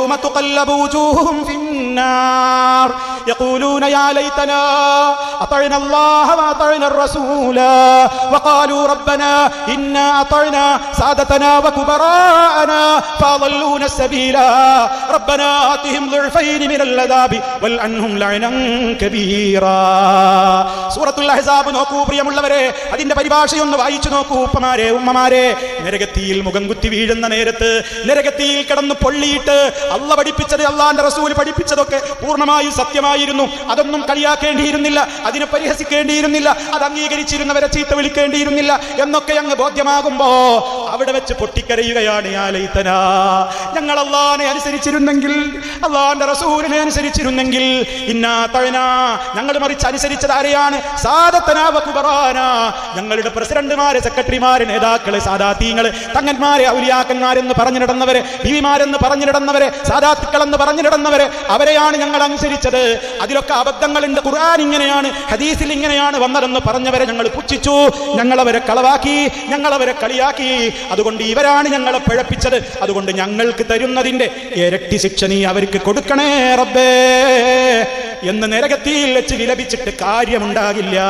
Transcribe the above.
يوم تقلب وجوههم في النار. يقولون يا ليتنا أطعنا الله وأطعنا الرسول وقالوا ربنا إنا أطعنا سادتنا وكبراءنا فأضلونا السبيل ربنا آتهم ضعفين من العذاب والعنهم لعنا كبيرا സൂറത്തുൽ അഹ്സാബ് നോക്കൂ പ്രിയമുള്ളവരെ അതിന്റെ പരിഭാഷയൊന്ന് വായിച്ചു നോക്കൂ ഉപ്പമാരെ ഉമ്മമാരെ നരകത്തിയിൽ മുഖം കുത്തി വീഴുന്ന നേരത്ത് നരകത്തിയിൽ കിടന്ന് പൊള്ളിയിട്ട് അള്ള പഠിപ്പിച്ചത് അള്ളാന്റെ റസൂൽ പഠിപ്പിച്ചതൊക്കെ പൂർണ്ണമായും സത്യമായിരുന്നു അതൊന്നും കളിയാക്കേണ്ടിയിരുന്നില്ല. അതിനെ പരിഹസിക്കേണ്ടിയിരുന്നില്ല. അത് അംഗീകരിച്ചിരുന്നവരെ ചീത്ത വിളിക്കേണ്ടിയിരുന്നില്ല. എന്നൊക്കെ അങ്ങ് ബോധ്യമാകുമ്പോ അവിടെ വെച്ച് പൊട്ടിക്കരയുകയാണ് യാ ലൈതനാ. ഞങ്ങൾ അള്ളാനെ അനുസരിച്ചിരുന്നെങ്കിൽ അള്ളാന്റെ റസൂലിനെ അനുസരിച്ചിരുന്നെങ്കിൽ ഇന്നാ തഴന ഞങ്ങൾ മറിച്ച് അനുസരിച്ചത് ആരെയാണ്? സാദത്തനാവ കുബറാന. ഞങ്ങളുടെ പ്രസിഡന്റുമാരെ സെക്രട്ടറിമാരെ നേതാക്കളെ സാദാത്തീങ്ങൾ തങ്ങന്മാരെ ഔലിയാക്കന്മാരെന്ന് പറഞ്ഞു നടന്നവരെ ബിവിമാരെന്ന് പറഞ്ഞു നടന്നവരെ സാദാത്തുക്കളെന്ന് പറഞ്ഞു നടന്നവരെ അവരെയാണ് ഞങ്ങൾ അനുസരിച്ചത്. അതിലൊക്കെ അബദ്ധങ്ങളുണ്ട് ഖുർആൻ ഇങ്ങനെയാണ് ഹദീസിൽ ഇങ്ങനെയാണ് വന്നതെന്ന് പറഞ്ഞവരെ ഞങ്ങൾ പുച്ഛിച്ചു. ഞങ്ങളവരെ കളവാക്കി ഞങ്ങളവരെ കളിയാക്കി. അതുകൊണ്ട് ഇവരാണ് ഞങ്ങളെ പിഴപ്പിച്ചത്. അതുകൊണ്ട് ഞങ്ങൾക്ക് തരുന്നതിന്റെ ഇരട്ടി ശിക്ഷ നീ അവർക്ക് കൊടുക്കണേ റബ്ബേ. എന്ന് നരകത്തിൽ വെച്ച് വിലപിച്ചിട്ട് കാര്യമുണ്ടാകില്ല.